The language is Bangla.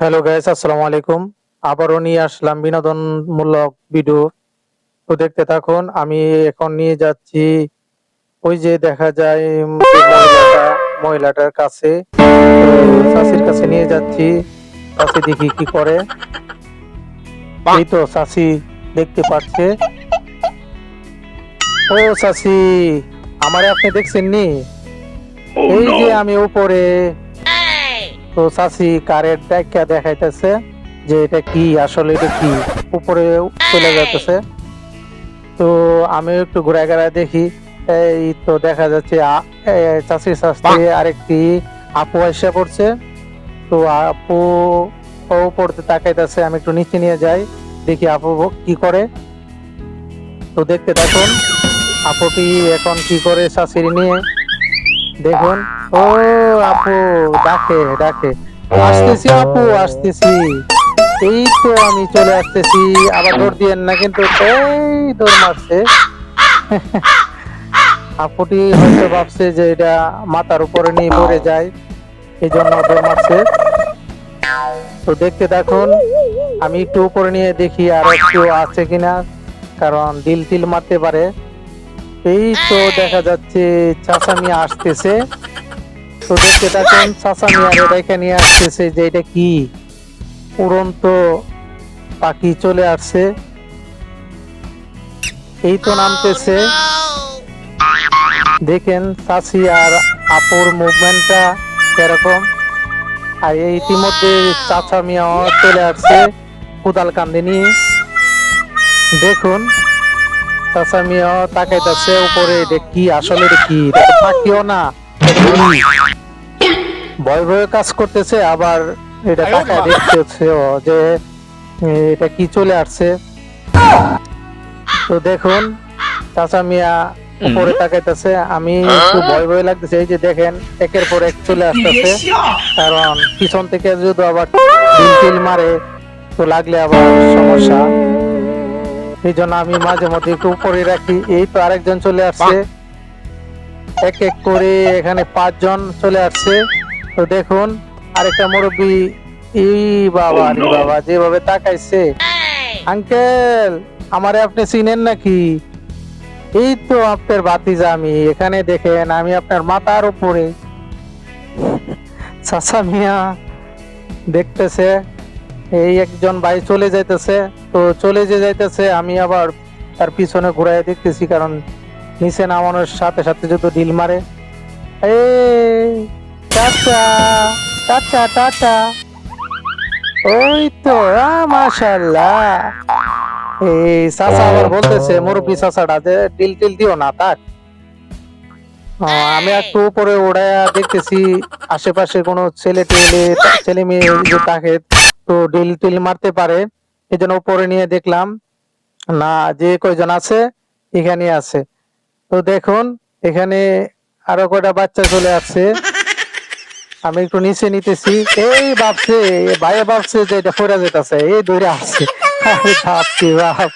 হ্যালো গাইস আসসালামু আলাইকুম আবারও নিয়ে আসলাম বিনোদনমূলক ভিডিও তো দেখতে থাকুন আমি এখন নিয়ে যাচ্ছি ওই যে দেখা যায় মহিলাটার কাছে। চাষির কাছে নিয়ে যাচ্ছি। চাষি দেখি কি করে। এই তো চাষি দেখতে পাচ্ছে। ও চাষি আমারে আপনি দেখছেন নি এই যে আমি উপরে তো চাষি কারের দেখা দেখাইতেছে যে এটা কি আসলে এটা কি? উপরে চলে যাইতেছে। তো আমি একটু ঘুরে ঘুরে দেখি। এই তো দেখা যাচ্ছে চাষির শাস্তি আরেকটি আপু এসে পড়ছে। তো আপু ও পড়তে তাকাইতেছে আমি একটু নিচে নিয়ে যাই। দেখি আপু কি করে। তো দেখতে দেখুন আপুটি এখন কি করে শাশুড়ি নিয়ে দেখুন। ও, আপু, ডাকে ডাকে। আসতেছি, আপু, আসতেছি। এই তো আমি চলে আসতেছি। আবার দৌড় দিয়েন না, কিন্তু এই দৌড় মারছে। আপুটি হয়তো ভাবছে যে এটা মাথার উপরে নিয়ে পড়ে যায় এই জন্য দৌড় মারছে। তো দেখতে দেখুন আমি একটু উপরে নিয়ে দেখি আর একটু আছে কিনা, কারণ দিল টিল মারতে পারে। এই তো দেখা যাচ্ছে চাচা মিয়া আসতেছে। তো দেখতে থাকুন চাচা মিয়ার রেখে নিয়ে আসতেছে যে এটা কি? উড়ন্ত পাখি চলে আসছে। এই তো নামতেছে। দেখেন চাচি আর আপুর মুভমেন্টটা এরকম আর এই ইতিমধ্যে চাচা মিয়াও চলে আসছে কোদাল কান্দে নিয়ে। দেখুন চাচা মিয়াও তাকাইতেছে উপরে এটা কি? আসলে এটা কি? তো না? ভয় ভয়ে কাজ করতেছে আবার এটা তাকায় দেখতেছে ও যে এটা কি চলে আসছে? তো দেখুন চাচা মিয়া উপরে তাকাইতেছে। আমি একটু ভয় ভয় লাগতেছে এই যে দেখেন একের পর এক চলে আসতেছে। কারণ পিছন থেকে যদি আবার ঢিল মারে তো লাগলে আবার সমস্যা। এই জন্য আমি মাঝে মধ্যে একটু উপরে রাখি। এই তো আরেকজন চলে আসছে। এক এক করে এখানে পাঁচজন চলে আসছে। তো দেখুন আরেকটা মুরব্বী এই বাবা রে বাবা যেভাবে তাকাইছে। আঙ্কেল আমারে আপনি চিনেন নাকি? এই তো আপনার বাতিজা আমি। এখানে দেখেন আমি আপনার মাথার উপরে। চাচা মিয়া দেখতেছে। এই একজন ভাই চলে যাইতেছে। তো চলে যে যাইতেছে, আমি আবার তার পিছনে ঘুরাই দেখতেছি, কারণ নিচে নামানোর সাথে সাথে যদি ডিল মারে। ওই তো মাশাল্লাহ এই চাচা আবার বলতেছে, মুরব্বী চাচাটা যে ডিল টিল দিও না, তাক। আমি একটু উপরে ওড়ায়া দেখতেছি, আশেপাশে কোনো ছেলে টেলে ছেলে মেয়ে তাকে তো ডিল টিল মারতে পারে এই জন্য উপরে নিয়ে দেখলাম, না, যে কয়জন আছে, এখানে আছে। তো দেখুন, এখানে আরও কয়টা বাচ্চা চলে আসছে। আমি একটু নিচে নিতেছি। এই ভাবছে ভাইয়া ভাবছে যে এটা যেটা যেতেছে, এই দৌড়ে আসছে। বাপ।